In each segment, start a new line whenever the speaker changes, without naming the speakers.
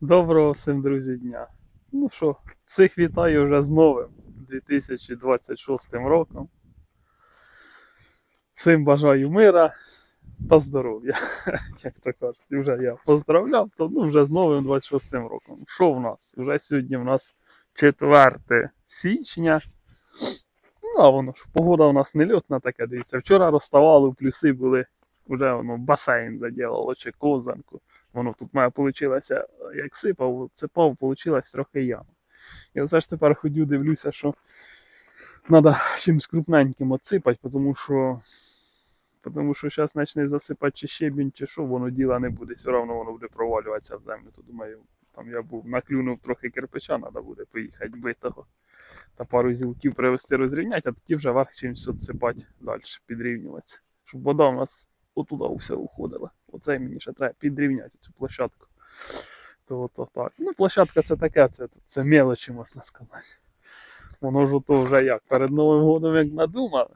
Доброго всім, друзі, дня. Ну що, всіх вітаю вже з новим 2026 роком. Всім бажаю мира та здоров'я, як то кажуть. Вже я поздравляв, то ну, вже з новим 26 роком. Що в нас? Вже сьогодні в нас 4 січня. Ну, а воно ж, погода у нас не льотна така, дивіться. Вчора розставали, плюси були, вже воно басейн заділало чи козанку. Воно тут має получилося, як сипав, цепав, получилась трохи яма. І оце ж тепер ходю, дивлюся, що треба чимось крупненьким отсипати, тому що тому що зараз почне засипати чи щебінь, чи що, воно діла не буде, все одно воно буде провалюватися в землю. То думаю, там я був наклюнув трохи кирпича, треба буде поїхати битого та пару зілків привезти розрівняти, а тоді вже верх чимось отсипати далі, підрівнюватися. Щоб вода у нас отуда все уходила. Оце мені ще треба підрівняти цю площадку. То, ото так. Ну, площадка це таке, це, це мелочі, можна сказати. Воно ж ото вже як перед Новим годом як надумали.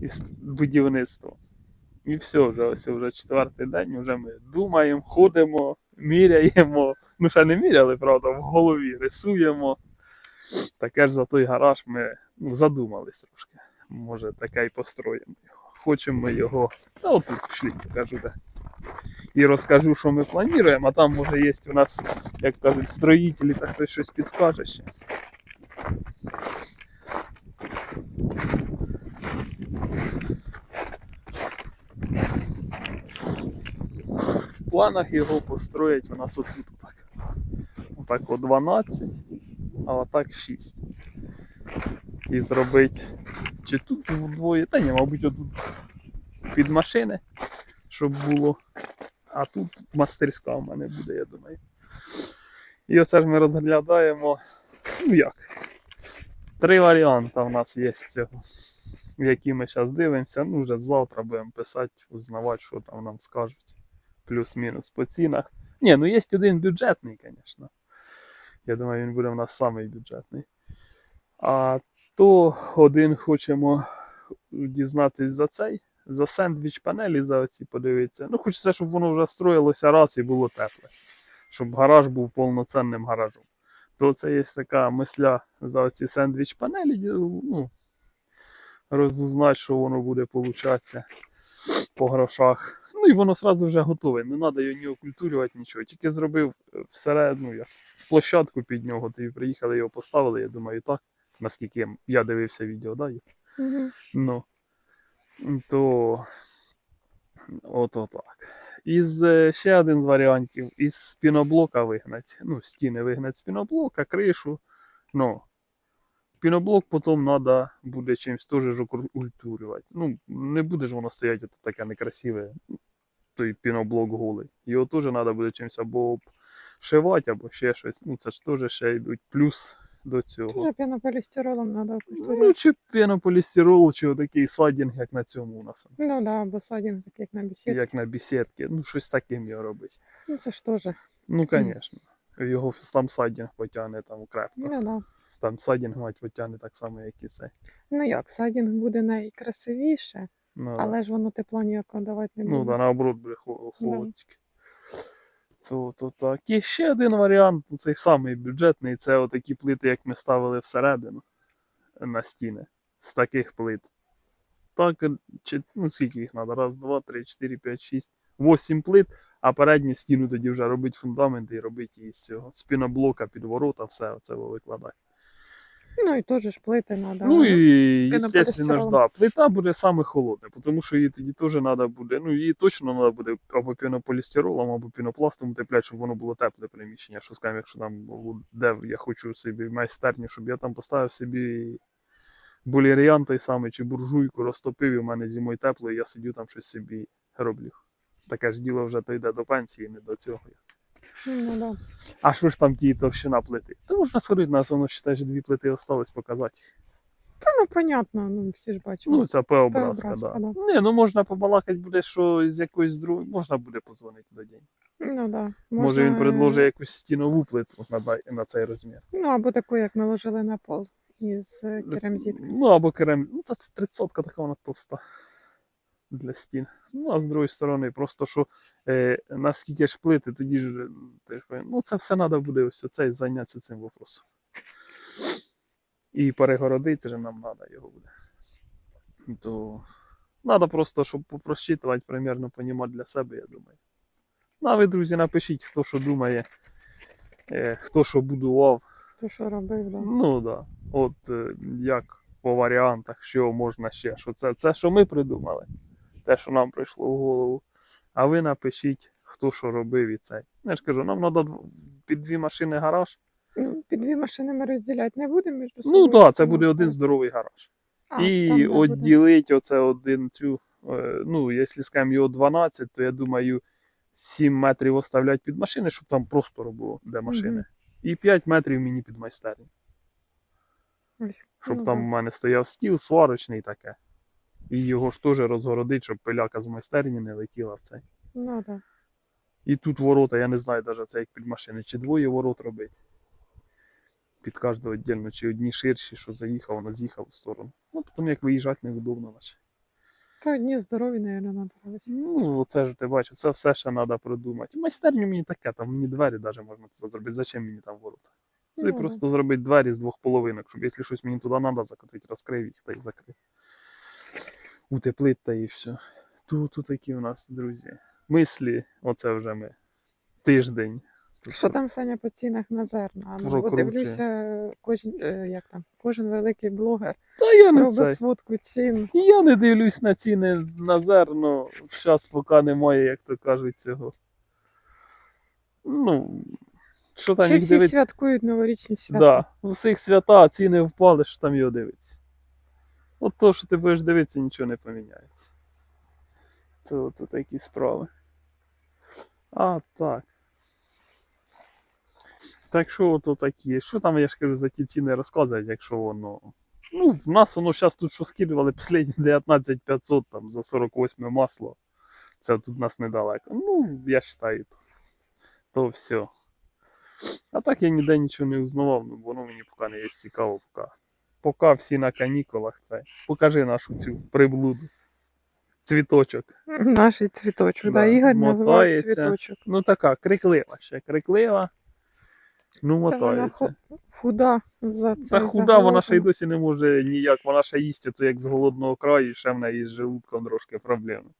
І будівництво. І все, вже ось вже четвертий день, вже ми думаємо, ходимо, міряємо. Ну, ще не міряли, правда, в голові рисуємо. Таке ж за той гараж ми ну, задумались трошки. Може, таке і построїмо. Хочемо його. Та отут пішли, покажу де. І розкажу, що ми плануємо, а там може є у нас, як кажуть, строїтелі, та хтось щось підскаже ще. В планах його построїть у нас отут так. Отак о 12, а отак 6. І зробити чи тут вдвоє, та ні, мабуть, отут під машини, щоб було. А тут мастерська в мене буде, я думаю. І оце ж ми розглядаємо, ну як, три варіанти в нас є з цього, в які ми зараз дивимося. Ну, вже завтра будемо писати, узнавати, що там нам скажуть. Плюс-мінус по цінах. Ні, ну є один бюджетний, звісно. Я думаю, він буде в нас самий бюджетний. А то один хочемо дізнатись за цей, за сендвіч панелі, за оці подивитися. Ну, хочеться, щоб воно вже строїлося раз і було тепле. Щоб гараж був повноцінним гаражом. То це є така мисля за оці сендвіч панелі, ну, розузнати, що воно буде получатися по грошах. Ну і воно одразу вже готове. Не треба його ні окультурювати, нічого. Тільки зробив всередину, як площадку під нього, то приїхали його поставили, я думаю, так. Наскільки я- дивився відео, да?
Угу.
Ну, то ото так. Із е, ще один з варіантів, із піноблока вигнать. Ну, стіни вигнать з піноблока, кришу. Ну, піноблок потім треба буде чимось теж окультурювати. Ну, не буде ж воно стояти таке некрасиве, той піноблок голий. Його теж треба буде чимось або обшивати, або ще щось. Ну, це ж теж ще йдуть плюс до цього.
Тоже пенополістиролом треба
Ну, чи пенополістирол, чи отакий садінг, як на цьому у нас.
Ну да, або так як на бесідці.
Як на бесідки. Ну, щось таким його робить.
Ну це ж теж.
Ну, звісно. Його сам садінг потягне там крепко.
Ну да.
Там садінг мать потягне так само, як і цей.
Ну як, садінг буде найкрасивіше,
Ну,
але ж воно тепла ніякого давати не буде.
ну да, наоборот буде хо- холодчик. То, то так. І ще один варіант, ну, цей самий бюджетний, це отакі плити, як ми ставили всередину на стіни. З таких плит. Так, ну скільки їх треба? Раз, два, три, чотири, п'ять, шість, восім плит, а передню стіну тоді вже робити фундамент і робити із цього. Спіноблока піноблока під ворота, все це викладати.
Ну і теж ж плити треба.
Ну і, естественно ж, да, плита буде саме холодна, тому що її тоді теж треба буде, ну її точно треба буде або пінополістиролом, або пінопластом утепляти, щоб воно було тепле приміщення. Що скажемо, якщо там де я хочу собі майстерню, щоб я там поставив собі булір'ян той самий чи буржуйку, розтопив, і в мене зимою тепло, і я сидю там щось собі роблю. Таке ж діло вже то йде до пенсії, не до цього.
Ну да.
А що ж там ті товщина плити? Та можна сходити на воно ще дві плити осталось показати.
Та ну понятно, ну всі ж бачимо.
Ну, це П-образка, да.
да.
Не, ну можна побалакати буде, що з якоїсь другої, можна буде позвонити до день.
Ну да.
Може він предложить якусь стінову плиту на, дай- на цей розмір.
Ну або таку, як наложили на пол із е.
Ну або керам. Ну, та це 30 така вона товста. Для стін. Ну, а з другої сторони, просто що е, наскільки ж плити, тоді ж ну це все треба буде ось це зайнятися цим вопросом. І перегородити же нам треба його буде. То треба просто, щоб попрощитувати, примерно понімати для себе, я думаю. Ну, а ви, друзі, напишіть, хто що думає, е, хто що будував.
То, що робив, да.
Ну так. Да. От е, як по варіантах, що можна ще. Що це, це, що ми придумали, те, що нам прийшло в голову. А ви напишіть, хто що робив і цей. Я ж кажу, нам треба під дві машини гараж.
Під дві машини ми розділяти не будемо між
Ну так, да, це буде один здоровий гараж.
А,
і
там,
відділити оце один цю. е, Ну, якщо скажемо його 12, то я думаю, 7 метрів оставлять під машини, щоб там просто було де машини.
Мгм.
І 5 метрів мені під майстерню. Щоб
ну
там
да.
у мене стояв стіл сварочний таке. І його ж теж розгородить, щоб пиляка з майстерні не летіла в цей.
Ну так.
І тут ворота, я не знаю навіть це як під машини, чи двоє ворот робить. Під кожного віддільно, чи одні ширші, що заїхав, воно з'їхав в сторону. Ну, потім як виїжджати неудобно наче.
Та одні здорові, мабуть, треба робити.
Ну, це ж ти бачиш, це все ще треба продумати. Майстерню мені таке, там мені двері навіть можна туди зробити. Зачем мені там ворота? Ти
Ну,
просто зробити двері з двох половинок, щоб якщо щось мені туди треба закотити, розкрив їх та й закрив. Утеплить та і все. Тут, такі у нас, друзі. Мислі, оце вже ми. Тиждень.
Що там Саня по цінах на зерна? Ну, бо дивлюся, кожен, е, як там, кожен великий блогер
Та я не
робить сводку цін.
Я не дивлюсь на ціни на зерно. Зараз поки немає, як то кажуть, цього. Ну, що там
Ще
їх
всі
дивитися?
святкують новорічні свята.
Да, у всіх свята, а ціни впали, що там його дивиться. От то, що ти будеш дивитися, нічого не поміняється. То, то такі справи. А, так. Так що ото такі. Що там, я ж кажу, за ті ціни розказують, якщо воно. Ну, в нас воно зараз тут що скидували останні 19500 там за 48 масло. Це тут нас недалеко. Ну, я вважаю, то, то все. А так я ніде нічого не узнавав, ну воно мені поки не є цікаво, поки. Поки всі на канікулах. Це. Покажи нашу цю приблуду. Цвіточок.
Наш цвіточок, да,
Да,
Ігор назвав цвіточок.
Ну така, криклива ще. Криклива. Ну,
Та вона
мотається.
худа за це.
Та худа, вона ще й досі не може ніяк, вона ще їсть, то як з голодного краю, і ще в неї з желудком трошки проблеми.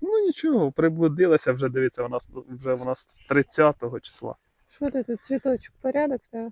Ну нічого, приблудилася вже, дивіться, вона вже вона з 30 числа.
Що ти тут, цвіточок, порядок? Та?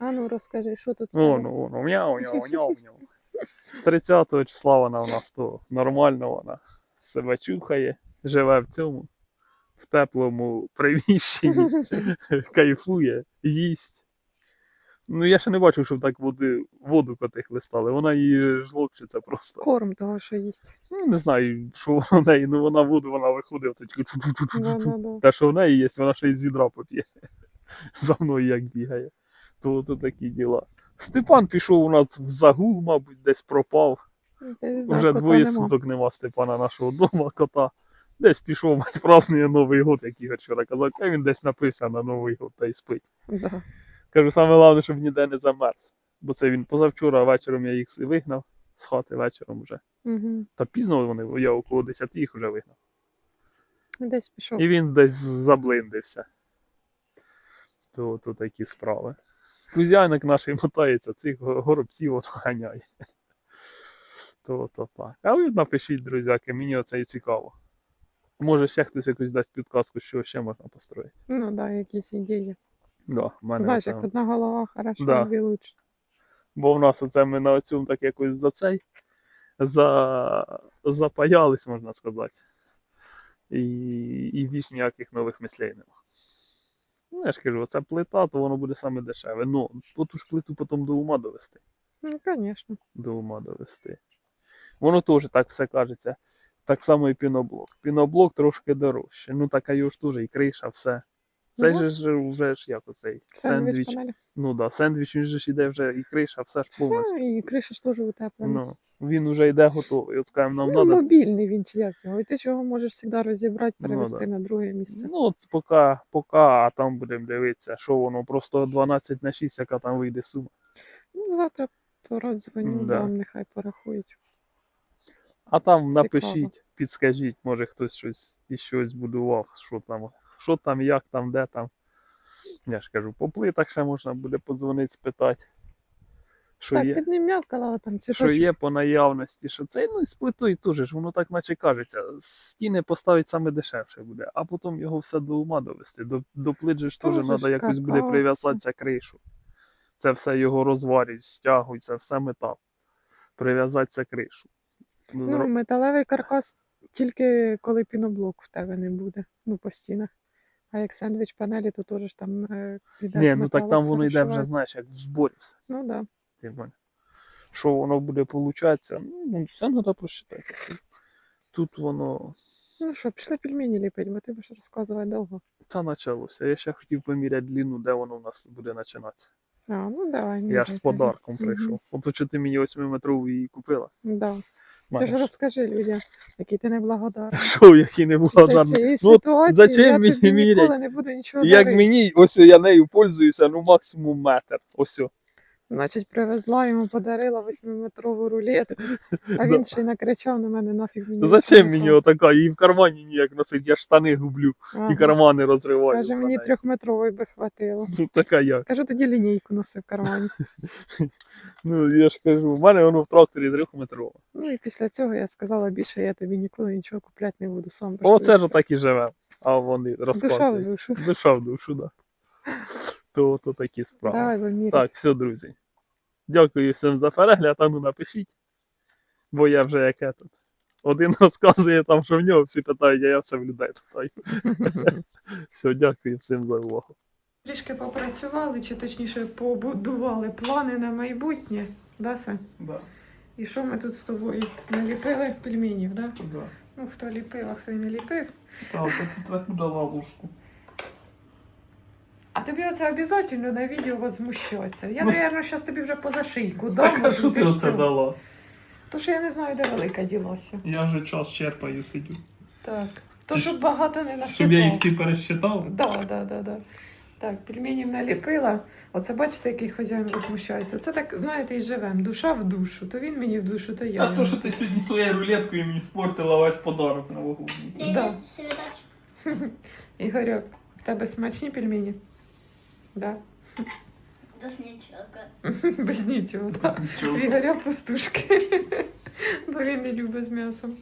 А ну розкажи, що тут?
О, ну, воно, мяу, мяу, мяу, мяу. З 30 числа вона у нас то нормально вона себе чухає, живе в цьому, в теплому приміщенні, кайфує, їсть. Ну я ще не бачив, щоб так води, воду коти хлистали. Вона її жлобчиться просто.
Корм того, що їсть.
Ну, не знаю, що в неї, ну вона воду, вона виходить, тільки
Да, да, да.
те, що в неї є, вона ще й з відра поп'є. За мною як бігає. То, то такі діла. Степан пішов у нас в загул, мабуть, десь пропав. Уже двоє
нема.
суток нема Степана нашого дома, кота. Десь пішов, мать, празднує Новий год, як Ігор вчора казав, а він десь напився на Новий год та й спить.
Да.
Кажу, саме головне, щоб ніде не замерз. Бо це він позавчора вечором я їх вигнав з хати вечором вже.
Угу.
Та пізно вони, я около 10 їх вже вигнав.
Десь пішов.
І він десь заблиндився. То, то такі справи. Кузяник наш мотається, цих горобців ганяє. То, то так. А ви напишіть, друзяки, мені оце і цікаво. Може ще хтось якусь дасть підказку, що ще можна построїти.
Ну так, да, якісь ідеї.
Да, мене
Знаєш,
оце-
як одна голова хороша,
Да.
дві лучше.
Бо в нас оце ми на цьому так якось за цей за, запаялись, можна сказати. І, і більш ніяких нових мислей нема. Ну, я ж кажу, оця плита, то воно буде саме дешеве. Ну, ту ж плиту потім до ума довести.
Ну, звісно.
До ума довести. Воно теж так все кажеться. Так само і піноблок. Піноблок трошки дорожче. Ну така його ж теж і криша, все. Це
Ну,
ж ж вже ж як оцей
Сендвіч
сендвіч. Ну да, сендвіч він же ж іде вже і криша, все ж повністю.
Все, і криша ж теж утеплена.
Ну, він уже йде готовий. От скажемо, нам
Ну,
треба.
мобільний він чи як його. І ти чого можеш завжди розібрати,
Ну, да.
на друге місце.
Ну, от поки, поки, а там будемо дивитися, що воно просто 12 на 6, яка там вийде сума.
Ну, завтра порад дзвоню,
Да.
дам, нехай порахують.
А там
Цікаво.
напишіть, підскажіть, може хтось щось і щось будував, що там, що там, як там, де там. Я ж кажу, по плитах ще можна буде подзвонити, спитати. Що
так,
є,
м'явкала там
що
цвіточок.
є по наявності, що це, ну і з плитою теж ж, воно так наче кажеться. Стіни поставить саме дешевше буде, а потім його все до ума довести. До, до плит же ж теж треба якось буде прив'язатися кришу. Це все його розварюють, стягують, це все метал. Прив'язатися кришу. Ну,
Ну,
зро-
металевий каркас тільки коли піноблок в тебе не буде, ну, по стінах. А як сендвіч панелі, то теж там е, іде
Ні, ну так там воно йде вже, знаєш, як в зборі все.
Ну да.
Що воно буде получатися? Ну, все треба просчитати. Тут воно
Ну що, пішли пельмені ліпити, бо ти будеш розказувати довго.
та почалося. Я ще хотів поміряти длину, де воно у нас буде починатися.
А, ну давай.
Я ж з подарком прийшов. От що ти мені 8-метрову її купила.
Да. Ти ж розкажи людям, який ти неблагодарний.
Що, який не
Після
благодарний.
цієї
Ну, от зачем мені мірять?
ніколи не буду нічого
Як
дарити.
мені, ось я нею пользуюся, ну максимум метр. Ось. о.
Значить, привезла йому, подарила восьмиметрову рулетку, а він ще й накричав на мене нафіг мені.
Зачем мені отака? Її в кармані ніяк носить, я штани гублю
Ага.
і кармани розриваю.
Каже, мені трьохметрової би хватило.
Ну така я.
Кажу, тоді лінійку носи в кармані.
Ну я ж кажу, в мене воно в тракторі трьохметрове.
Ну і після цього я сказала, більше я тобі ніколи нічого купляти не буду сам.
Оце
собі
ж так і живе. А вони
Душа в душу.
Душа в душу, да. То, то такі справи.
Давай, Вальмірі.
Так, все, друзі. Дякую всім за перегляд, а ну напишіть. Бо я вже яке тут. Один розказує там, що в нього всі питають, а я все в людей питаю. все, дякую всім за увагу.
Трішки попрацювали, чи точніше побудували плани на майбутнє, да, Сань?
Да,
І що ми тут з тобою наліпили пельменів, да?
да.
Ну, хто ліпив, а хто і не ліпив.
Та це ти таку дала ложку.
А тобі оце обов'язково на відео возмущатися. Я,
Ну.
мабуть, зараз тобі вже поза шийку дам.
Так, а що ти оце дала?
То що я не знаю, де велика ділася.
Я вже час черпаю сидю.
Так. То, щоб багато не насипав.
Щоб я їх всі пересчитав.
Да, да, да, да. Так, пельменів наліпила. Оце бачите, який хазяїн возмущається. Це так, знаєте, і живем. Душа в душу. То він мені в душу, то я.
Та
йому.
то, що ти сьогодні своєю рулеткою мені спортила весь подарок новогодній.
Привет,
Да. Ігорьок, в тебе смачні пельмені? Да.
Без нічого.
Без нічого,
так.
Дві гаря пустушки. Бо він не любить з м'ясом.